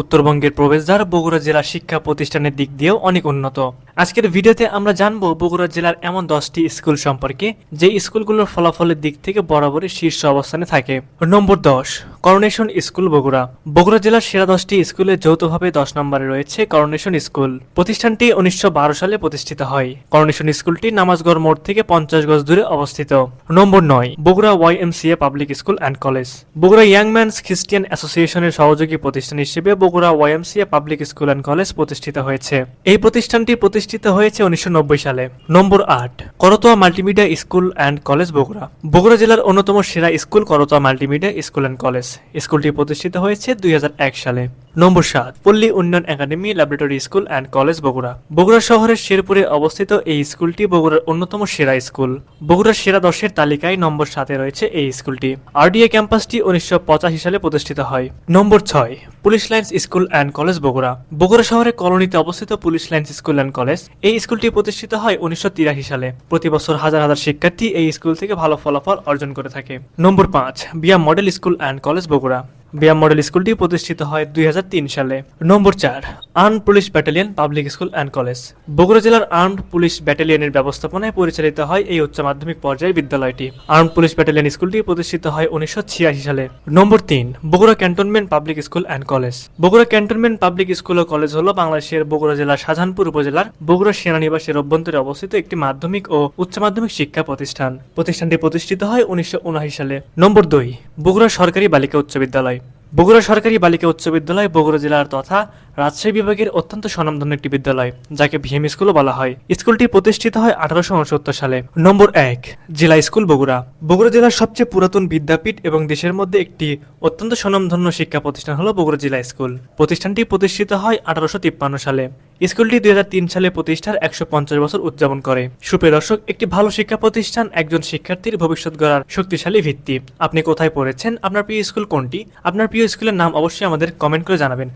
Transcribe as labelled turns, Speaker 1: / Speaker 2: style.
Speaker 1: উত্তরবঙ্গের প্রবেশদ্বার বগুড়া জেলা শিক্ষা প্রতিষ্ঠানের দিক দিয়েও অনেক উন্নত। আজকের ভিডিওতে আমরা জানব বগুড়া জেলার এমন দশটি স্কুল সম্পর্কে, যে স্কুলগুলোর ফলাফলের দিক থেকে বরাবরই শীর্ষ অবস্থানে থাকে। নম্বর দশ করোনেশন স্কুল বগুড়া। বগুড়া জেলার সেরা দশটি স্কুলে যৌথভাবে দশ নম্বরে রয়েছে করোনেশন স্কুল প্রতিষ্ঠানটি উনিশশো বারো সালে প্রতিষ্ঠিত হয়। করোনেশন স্কুলটি নামাজগড় মোড় থেকে পঞ্চাশ গজ দূরে অবস্থিত। নম্বর নয়, Bogura YMCA public school and college Bogura young man's Christian অ্যাসোসিয়েশনের সহযোগী প্রতিষ্ঠান হিসেবে Bogura YMCA public school and college প্রতিষ্ঠিত হয়েছে। এই প্রতিষ্ঠানটি প্রতিষ্ঠিত হয়েছে উনিশশো নব্বই সালে। নম্বর আট, Karatoya multimedia school and college Bogura. Bogura জেলার অন্যতম সেরা school Karatoya multimedia school and college. স্কুলটি প্রতিষ্ঠিত হয়েছে দুই হাজার এক সালে। নম্বর সাত, পল্লী উন্নয়ন academy laboratory school and college Bogura. Bogura শহরের শেরপুরে অবস্থিত এই স্কুলটি বগুড়ার অন্যতম সেরা স্কুল। বগুড়ার সেরা দশের তালিকায় নম্বর সাতে রয়েছে এই স্কুলটি। আরডিএ ক্যাম্পাসটি উনিশশো পঁচাশি সালে প্রতিষ্ঠিত হয়। নম্বর ছয় police lines school and college Bogura. Bogura শহরে কলোনিতে অবস্থিত police lines school and college. এই স্কুলটি প্রতিষ্ঠিত হয় উনিশশো তিরাশি সালে। প্রতি বছর হাজার হাজার শিক্ষার্থী এই স্কুল থেকে ভালো ফলাফল অর্জন করে থাকে। নম্বর পাঁচ, BIAM model school and college Bogura. BIAM model স্কুলটি প্রতিষ্ঠিত হয় দুই হাজার তিন সালে। নম্বর চার armed police battalion public school and college. Bogura জেলার আর্মড পুলিশ ব্যাটালিয়নের ব্যবস্থাপনায় পরিচালিত হয় এই উচ্চ মাধ্যমিক পর্যায়ের বিদ্যালয়টি। আর্মড পুলিশ ব্যাটালিয়ন স্কুলটি প্রতিষ্ঠিত হয় উনিশশো ছিয়াশি সালে। নম্বর তিন, Bogura cantonment public school and college. Bogura cantonment public school O college হল বাংলাদেশের বগুড়া জেলার শাহজাহানপুর উপজেলার বগুড়া সেনানিবাসের অভ্যন্তরে অবস্থিত একটি মাধ্যমিক ও উচ্চ মাধ্যমিক শিক্ষা প্রতিষ্ঠান। প্রতিষ্ঠানটি প্রতিষ্ঠিত হয় উনিশশো সালে। নম্বর দুই, বগুড়া সরকারি বালিকা উচ্চ বিদ্যালয়। বগুড়া সরকারি বালিকা উচ্চ বিদ্যালয় বগুড়া জেলার তথা রাজশাহী বিভাগের অত্যন্ত স্বনামধন্য একটি বিদ্যালয়, যাকে ভিএম স্কুলও বলা হয়। স্কুলটি প্রতিষ্ঠিত হয় আঠারোশো উনসত্তর সালে। নম্বর এক, জেলা স্কুল বগুড়া। বগুড়া জেলার সবচেয়ে পুরাতন বিদ্যাপীঠ এবং দেশের মধ্যে একটি অত্যন্ত স্বনামধন্য শিক্ষা প্রতিষ্ঠান হল বগুড়া জেলা স্কুল। প্রতিষ্ঠানটি প্রতিষ্ঠিত হয় আঠারোশো তিপ্পান্ন সালে। স্কুলটি দুই হাজার তিন সালে প্রতিষ্ঠার একশো পঞ্চাশ বছর উদযাপন করে। সুপ্রিয় দর্শক, একটি ভালো শিক্ষা প্রতিষ্ঠান একজন শিক্ষার্থীর ভবিষ্যৎ গড়ার শক্তিশালী ভিত্তি। আপনি কোথায় পড়েছেন? আপনার প্রিয় স্কুল কোনটি? আপনার প্রিয় স্কুলের নাম অবশ্যই আমাদের কমেন্ট করে জানাবেন।